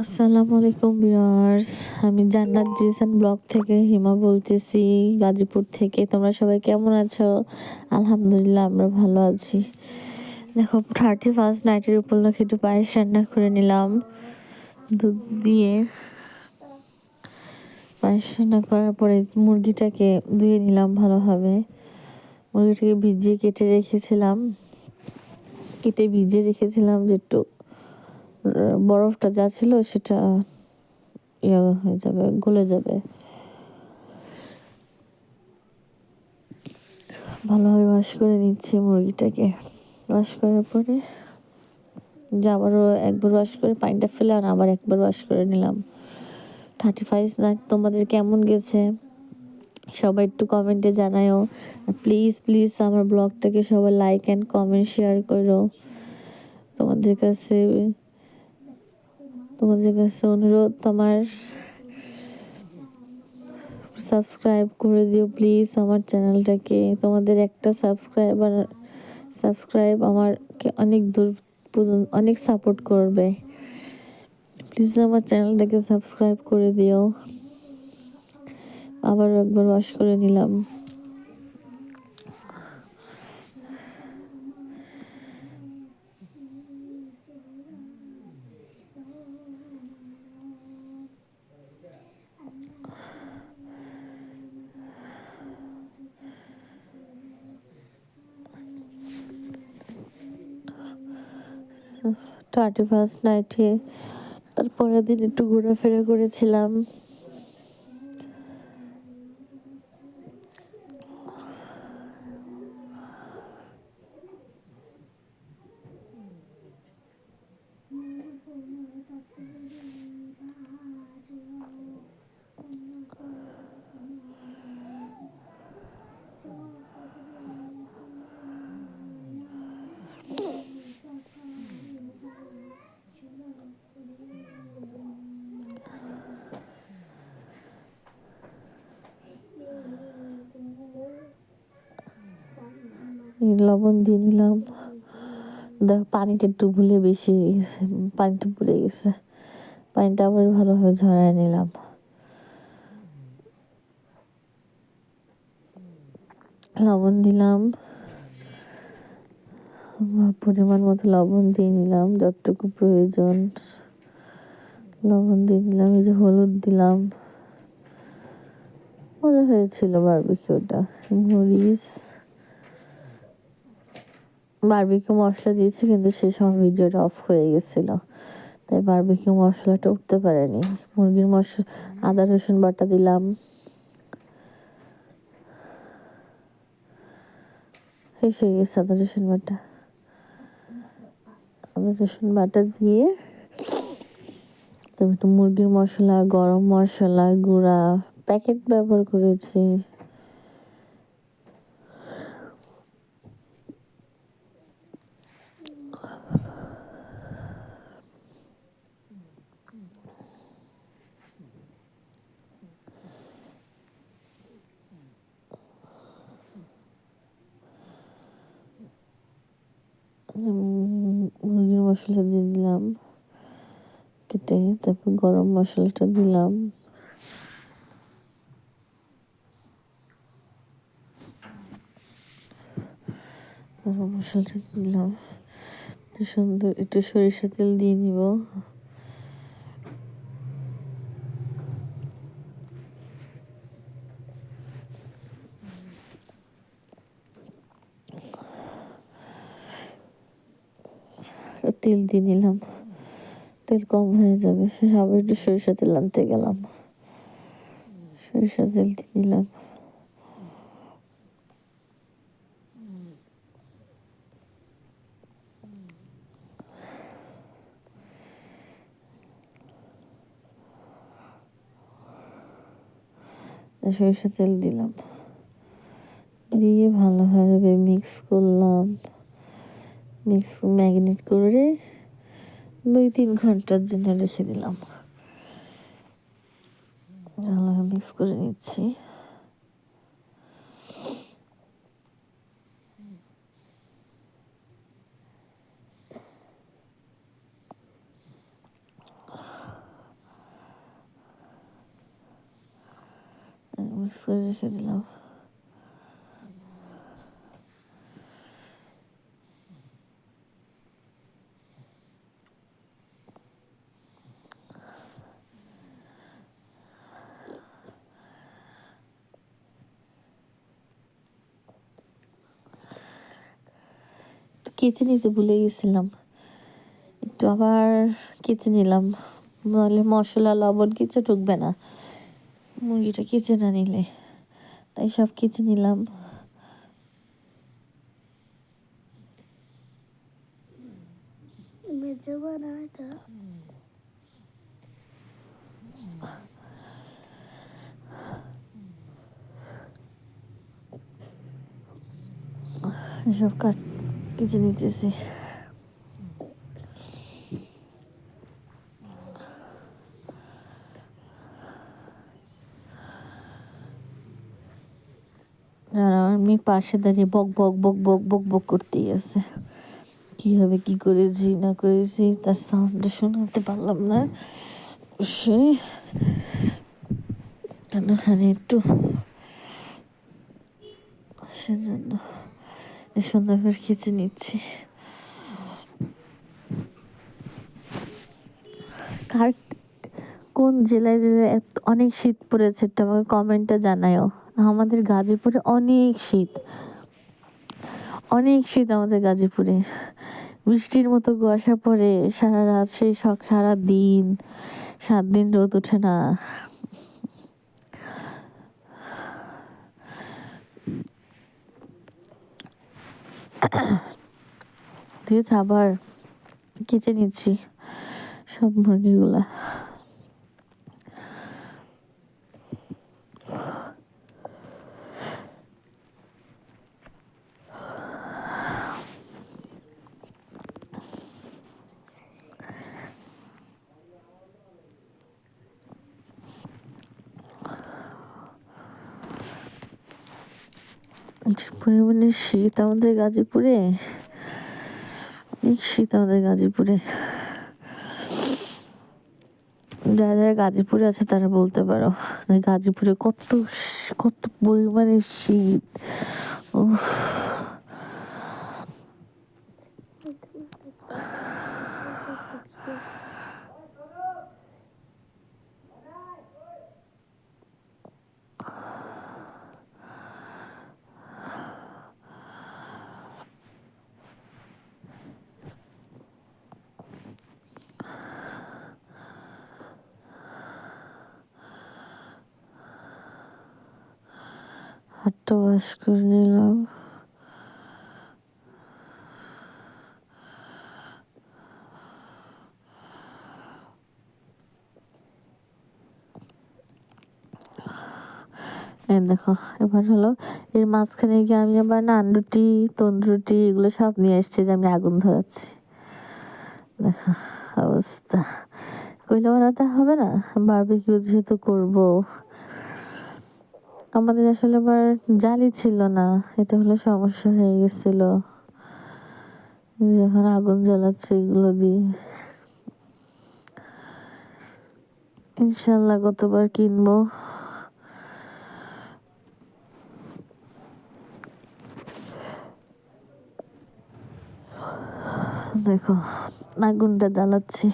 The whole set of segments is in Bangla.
আসসালামু আলাইকুম ভিউয়ার্স, আমি জান্নাত জিসান ব্লগ থেকে হিমা বলতেছি, গাজীপুর থেকে। তোমরা সবাই কেমন আছো? আলহামদুলিল্লাহ, আমরা ভালো আছি। দেখো থার্টি ফার্স্ট নাইটের উপলক্ষে একটু পায়েস রান্না করে নিলাম। দুধ দিয়ে পায়েস রান্না করার পরে মুরগিটাকে ধুয়ে নিলাম ভালোভাবে। মুরগিটাকে ভিজিয়ে কেটে রেখেছিলাম। কেটে ভিজিয়ে রেখেছিলাম যে একটু বরফটা যা ছিল সেটা ইয়ে হয়ে যাবে, গলে যাবে। ভালোভাবে ওয়াশ করে নিচ্ছি মুরগিটাকে। ওয়াশ করার পরে যে আবারও একবার ওয়াশ করে পানিটা ফেলে আর আবার একবার ওয়াশ করে নিলাম। থার্টি ফাইভ নাইট তোমাদের কেমন গেছে? সবাই একটু কমেন্টে জানায়ও। প্লিজ প্লিজ আমার ব্লগটাকে সবাই লাইক অ্যান্ড কমেন্ট শেয়ার করো। তোমাদের কাছে তোমাদের কাছে অনুরোধ আমার সাবস্ক্রাইব করে দিও প্লিজ আমার চ্যানেলটাকে তোমাদের একটা সাবস্ক্রাইবার সাবস্ক্রাইব আমারকে অনেক দূর পর্যন্ত অনেক সাপোর্ট করবে। প্লিজ আমার চ্যানেলটাকে সাবস্ক্রাইব করে দিও। আবার একবার ওয়াশ করে নিলাম। থার্টি ফার্স্ট নাইটে। তারপরের দিন একটু ঘোরাফেরা করেছিলাম। লবণ দিয়ে নিলাম দেখ, পানিটা একটু ভুলে বেশি হয়ে গেছে, পানিটা পুড়ে গেছে। পানিটা আবার ভালোভাবে ঝরায় নিলাম। লবণ দিলাম। পরিমাণ মতো লবণ দিয়ে নিলাম, যতটুকু প্রয়োজন। লবণ দিয়ে দিলাম, এই যে হলুদ দিলাম। মজা হয়েছিল বারবিকিউটা মরিচ। বারবিকিউ মশলা দিয়েছি, কিন্তু সেই সময় ভিডিওটা অফ হয়ে গেছিল। তাই বারবিকিউ মশলাটা উঠতে পারেনি। মুরগির মশলা আদা, রসুন বাটা দিলাম। হয়ে গেছে আদা, রসুন বাটা। আদা, রসুন বাটা দিয়ে তারপর একটু মুরগির মশলা, গরম মশলা গুঁড়া প্যাকেট ব্যবহার করেছি। মুরগির মশলা দিয়ে দিলাম, কেটে তারপর গরম মশলাটা দিলাম। গরম মশলাটা দিলাম। সুন্দর, একটু সরিষা তেল দিয়ে নিব। তেল দিয়ে নিলাম। তেল কম হয়ে যাবে। আবার একটু সরিষা তেল আনতে গেলাম। সরিষা তেল দিয়ে নিলাম। সরিষা তেল দিলাম। দিয়ে ভালোভাবে মিক্স করলাম। মিক্স ম্যাগনেট করে দুই তিন ঘণ্টার জন্য রেখে দিলাম। মিক্স করে নিচ্ছি। মিক্স করে রেখে দিলাম। কেচে নিতে ভুলে গেছিলাম। একটু আবার কেচে নিলাম। নাহলে মশলা, লবণ কিছু ঢুকবে না। মুরগিটা কেচে না নিলে। তাই সব কেচে নিলাম। সব কাট কেচে নিতেছি। আমার পাশে দাঁড়িয়ে বক বক বক বক বক বক করতেই আছে। কীভাবে কী করেছি, না করেছি, তার সাউন্ডটা শোনাতে পারলাম না। অবশ্যই কেন এখানে একটু সেজন্য সুন্দর করে খেঁচে নিচ্ছি। কার কোন জেলায় অনেক শীত পড়েছে একটু আমাকে কমেন্টে জানায়ও। আমাদের গাজীপুরে অনেক শীত। অনেক শীত আমাদের গাজীপুরে। বৃষ্টির মতো কুয়াশা পড়ে, সারা রাত সেই সারা দিন, সাত দিন রোদ ওঠে না। দিয়ে আবার কেচে নিচ্ছি সব মুরগিগুলা। পরিমাণে শীত আমাদের গাজীপুরে? অনেক শীত আমাদের গাজীপুরে। যারা যারা গাজীপুরে আছে তারা বলতে পারো যে গাজীপুরে কত কত পরিমাণে শীত। উফ। হাতটা করে নিলাম দেখো, এবার হলো এর মাঝখানে গিয়ে আমি আবার নান রুটি তন্দুরুটি এগুলো সব নিয়ে এসেছি যে আমি আগুন ধরাচ্ছি। দেখো অবস্থা। কইলে বানাতে হবে না? বারবিকিউ যেহেতু করব। আমাদের আসলে আবার জালি ছিল না, এটা হলো সমস্যা হয়ে গেছিল। যখন আগুন জ্বালাচ্ছে এগুলো দিয়ে। ইনশাল্লাহ গতবার কিনবো। দেখো, আগুনটা জ্বালাচ্ছি।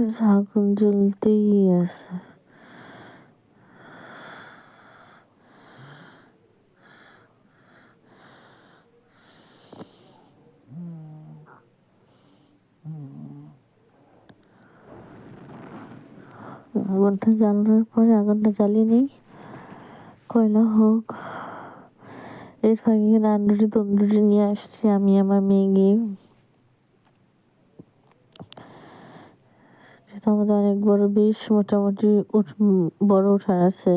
আগুন জ্বলতেই আছে। আগুনটা জ্বালানোর পরে আগুনটা জ্বালিয়ে নিই। কয়লা হোক, এর ফাঁকে নানরুটি তন্দুরি নিয়ে আসছি আমি, আমার মেয়ে গিয়ে। যেহেতু আমাদের অনেক বড় বেশ মোটামুটি বড় উঠান আছে।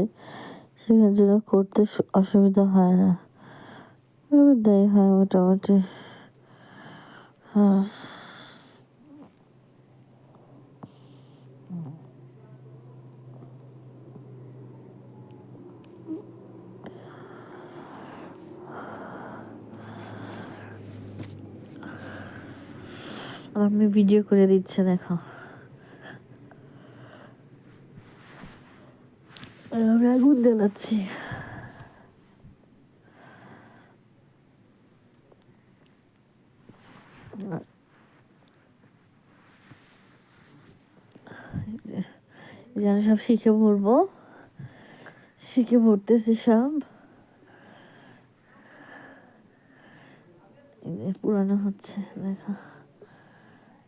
সেখানে জন্য করতে অসুবিধা হয় না। দেয় হয় মোটামুটি। হ্যাঁ। আমি ভিডিও করে দিচ্ছে, দেখো। আমি আগুন জ্বালাচ্ছি। যেন সব শিখে পড়ব। শিখে পড়তেছি সব। পুরানো হচ্ছে, দেখো।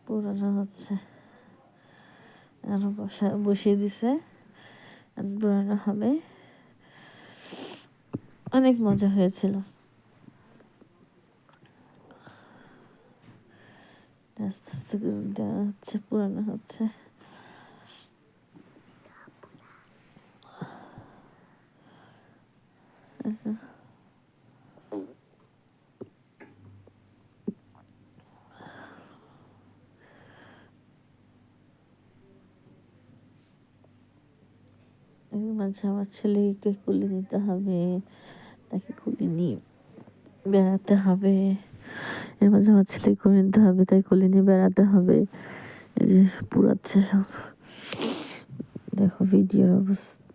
পুরানো হচ্ছে। আরও বসা বসিয়ে দিছে। পুরানো হবে। অনেক মজা হয়েছিল। আস্তে আস্তে দেওয়া হচ্ছে পুরানো হচ্ছে। মাঝে আমার ছেলেকে কুলে নিতে হবে, তাকে কুলে নিয়ে বেড়াতে হবে। এর মাঝে আমার ছেলে করে নিতে হবে, তাই কুলে নিয়ে বেড়াতে হবে। এই যে পুরাচ্ছে সব। দেখো ভিডিওর অবস্থা।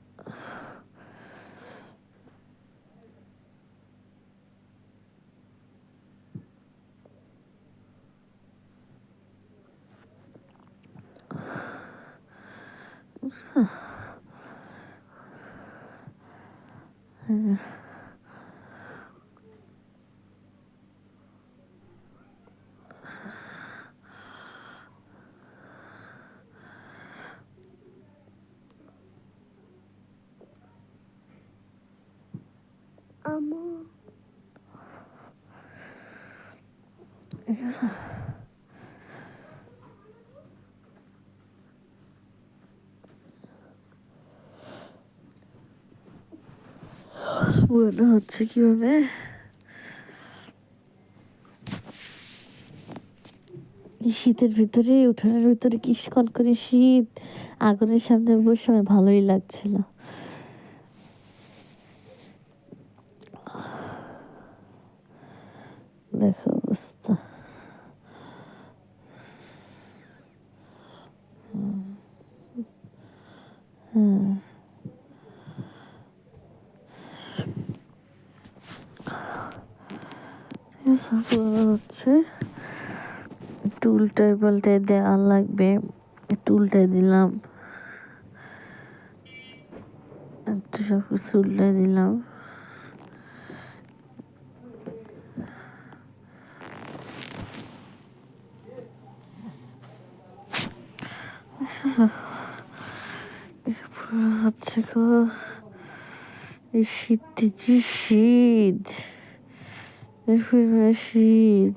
Huh. 阿嬷，你去死。পুরোনো হচ্ছে কীভাবে? শীতের ভিতরে, উঠানের ভিতরে কি করে শীত? আগুনের সামনে বসে আমার ভালোই লাগছিল। দেখো অবস্থা হ্যাঁ হচ্ছে। টুলটায় পাল্টায় দেওয়া লাগবে। টুলটায় দিলাম। একটা সব কিছু উল্টায় দিলাম হচ্ছে গো, এই শীত। শীত শীত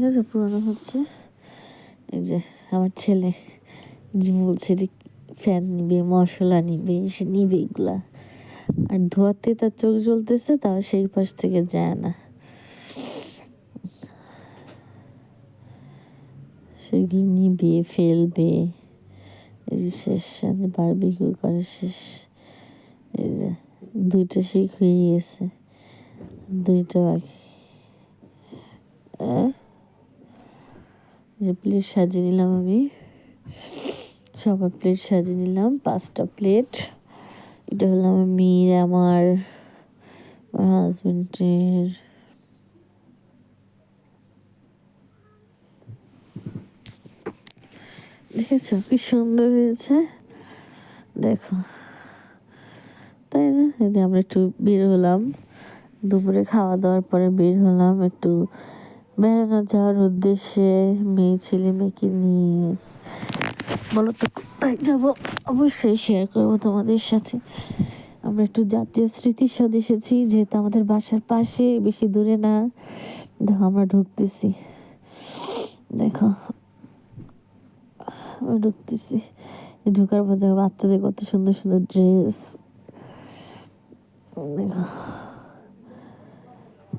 ঠিক আছে, পুরোনো হচ্ছে। এই যে আমার ছেলে যে বলছে ফ্যান নিবে, মশলা নিবে, সে নিবে এগুলা। আর ধোয়াতে তার চোখ জ্বলতেছে, তাও সেই পাশ থেকে যায় না। সেগুলি নিবে, ফেলবে। এই যে শেষ বারবিকিউ করে শেষ। এই যে দুইটা শিখ হয়ে গেছে। দুইটা বাকি। যে প্লেট সাজিয়ে নিলাম আমি। সবার প্লেট সাজিয়ে নিলাম, পাঁচটা প্লেট এটা হলো আমার মেয়ের, আমার হাজবেন্ডের দেখেছ কি সুন্দর হয়েছে? দেখো। তাই না? যদি আমরা একটু বের হলাম। দুপুরে খাওয়া দাওয়ার পরে বের হলাম, একটু বেড়ানো যাওয়ার উদ্দেশ্যে মেয়ে ছেলে মেয়েকে নিয়ে বলো তো কোথায় যাব? অবশ্যই শেয়ার করব তোমাদের সাথে। আমরা একটু জাতীয় সাথে এসেছি, যেহেতু আমাদের বাসার পাশে, বেশি দূরে না। দেখো, আমরা ঢুকতেছি। দেখো, আমরা ঢুকতেছি। ঢোকার পর দেখো বাচ্চাদের কত সুন্দর সুন্দর ড্রেস দেখো।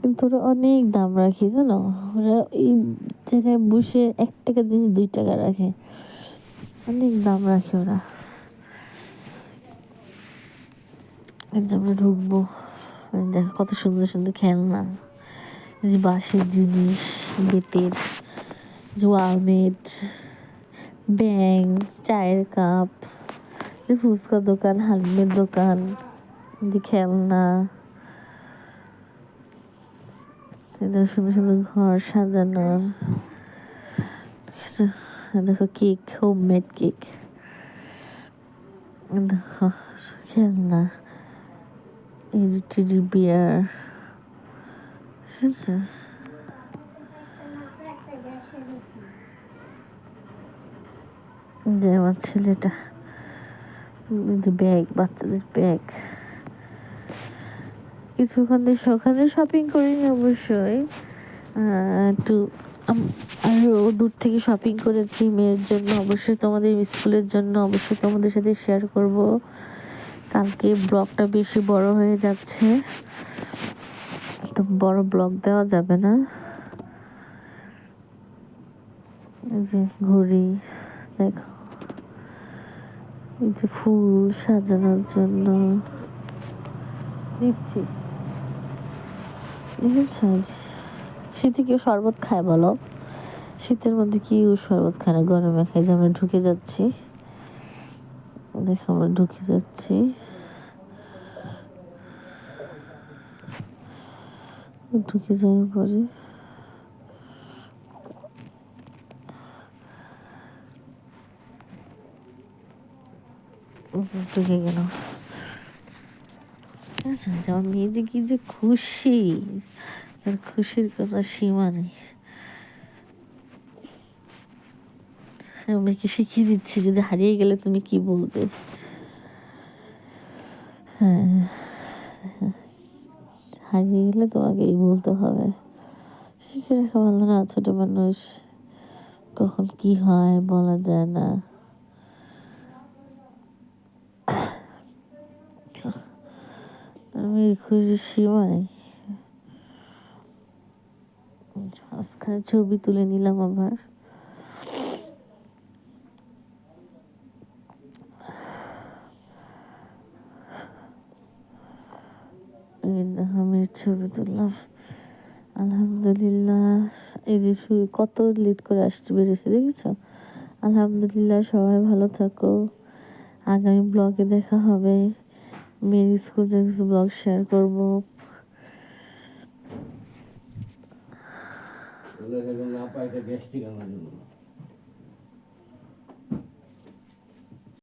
কিন্তু ওরা অনেক দাম রাখে জানো? ওরা এই জায়গায় বসে এক টাকা জিনিস দুই টাকা রাখে। অনেক দাম রাখে ওরা। আমরা ঢুকবো। এই দেখো, কত সুন্দর সুন্দর খেলনা। যে বাঁশের জিনিস বেতের যে ওয়ালমেট ব্যাং চায়ের কাপ ফুচকা দোকান হালমের দোকান খেলনা। এদের সুন্দর সুন্দর ঘর সাজানো দেখো কেক হোমমেড কেক দেখো খেলনা এই যে টেডি বিয়ার বুঝেছ যে আমার ছেলেটা ব্যাগ বাচ্চাদের ব্যাগ কিছুক্ষণ সকালে শপিং করিনি অবশ্যই। একটু আরও দূর থেকে শপিং করেছি মেয়ের জন্য। অবশ্যই তোমাদের স্কুলের জন্য অবশ্যই তোমাদের সাথে শেয়ার করব। কালকে ব্লগটা বেশি বড় হয়ে যাচ্ছে। তো বড় ব্লগ দেওয়া যাবে না। এই যে ঘড়ি, দেখো। এই যে ফুল সাজানোর জন্য। দিচ্ছি শীতে কেউ শরবত খায় বলো? শীতের মধ্যে কেউ শরবত খায় না? গরমে খায় যে আমরা ঢুকে যাচ্ছি। দেখো আমরা ঢুকে যাচ্ছি। ঢুকে যাওয়ার পরে ঢুকে গেল আচ্ছা, আমার মেয়ে যে কি যে খুশি। তার খুশির কোনো সীমা নেই। মেয়েকে শিখিয়ে দিচ্ছি যদি হারিয়ে গেলে তুমি কি বলবে? হ্যাঁ হারিয়ে গেলে তোমাকে এই বলতে হবে। শিখে রাখা ভালো না ছোট মানুষ। কখন কি হয় বলা যায় না আমি খুশি সীমা নেই মাঝখানে ছবি তুলে নিলাম আবার। এই দেখো আমি ছবি তুললাম। আলহামদুলিল্লাহ, এই যে শুরু কত লেট করে আসছে, বেরিয়েছে, দেখেছ? আলহামদুলিল্লাহ, সবাই ভালো থাকো। আগামী ব্লগে দেখা হবে। মেরি স্কুল কিছু ব্লগ শেয়ার করব। না গ্যাস্ট্রিক আমার জন্য।